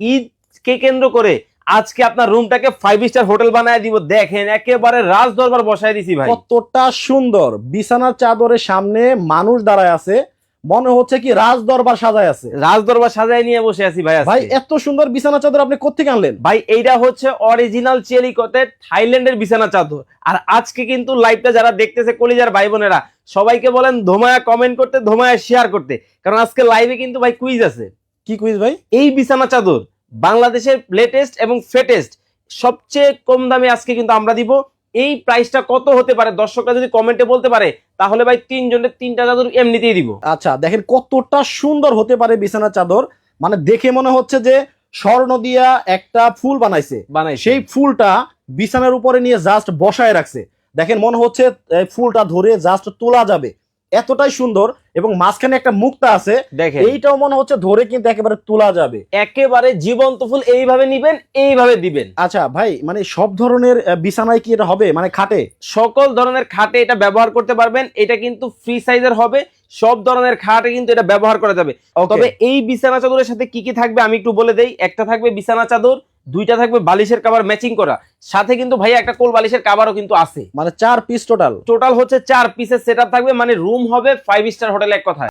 ঈদকে কেন্দ্র করে আজকে আপনার রুমটাকে ফাইভ স্টার হোটেল বানায় দিব। দেখেন একেবারে রাজ দরবার বসায় দিছি ভাই। কতটা সুন্দর। বিছানার চাদরের সামনে মানুষ দাঁড়ায় আছে। মনে হচ্ছে কি রাজ দরবার সাজায় আছে। রাজ দরবার সাজায় নিয়ে বসে আছি ভাই ভাই এত সুন্দর বিছানা চাদর আপনি কোথেকে আনলেন? ভাই এইটা হচ্ছে অরিজিনাল চেলিকতে থাইল্যান্ডের বিছানা চাদর। আর আজকে কিন্তু লাইভটা যারা দেখতেছে কলিজার ভাই বোনেরা সবাইকে বলেন ধোমায়া কমেন্ট করতে ধোমায়া শেয়ার করতে। কারণ আজকে লাইভে কিন্তু ভাই কুইজ আছে। কি কুইজ ভাই? এই বিছানা চাদর বাংলাদেশের লেটেস্ট এবং ফেটেস্ট সবচেয়ে কম দামে আজকে কিন্তু আমরা দিব। এই প্রাইসটা কত হতে পারে? দর্শকরা যদি কমেন্টে বলতে পারে তাহলে ভাই তিনজনের তিনটা চাদর এমনিতেই দিব। আচ্ছা দেখেন কতটা সুন্দর হতে পারে বিছানা চাদর। মানে দেখে মনে হচ্ছে যে স্বর্ণ দিয়া একটা ফুল বানাইছে। বানাই সেই ফুলটা বিছানার উপরে নিয়ে জাস্ট বসায় রাখছে। দেখেন মনে হচ্ছে ফুলটা ধরে জাস্ট তোলা যাবে। এতটাই সুন্দর। এবং মাঝখানে একটা মুক্তা আছে দেখেন। এইটাও মনে হচ্ছে ধরে কিন্তু একেবারে তোলা যাবে। একেবারে জীবন্ত ফুল এইভাবে নিবেন এইভাবে দিবেন। আচ্ছা ভাই মানে সব ধরনের বিছানায় কি এটা হবে? মানে খাটে? সকল ধরনের খাটে এটা ব্যবহার করতে পারবেন এটা কিন্তু ফ্রি সাইজের হবে সব ধরনের খাটে কিন্তু এটা ব্যবহার করা যাবে। তবে এই বিছানা চাদরের সাথে কি কি থাকবে আমি একটু বলে দেই। একটা থাকবে বিছানা চাদর দুইটা থাকবে বালিশের কাবার ম্যাচিং করা। সাথে কিন্তু ভাই একটা কোল বালিশের কাবারও কিন্তু আছে। মানে চার পিস টোটাল টোটাল হচ্ছে চার পিসের সেট থাকবে মানে রুম হবে ফাইভ স্টার হোটেল এক কথায়।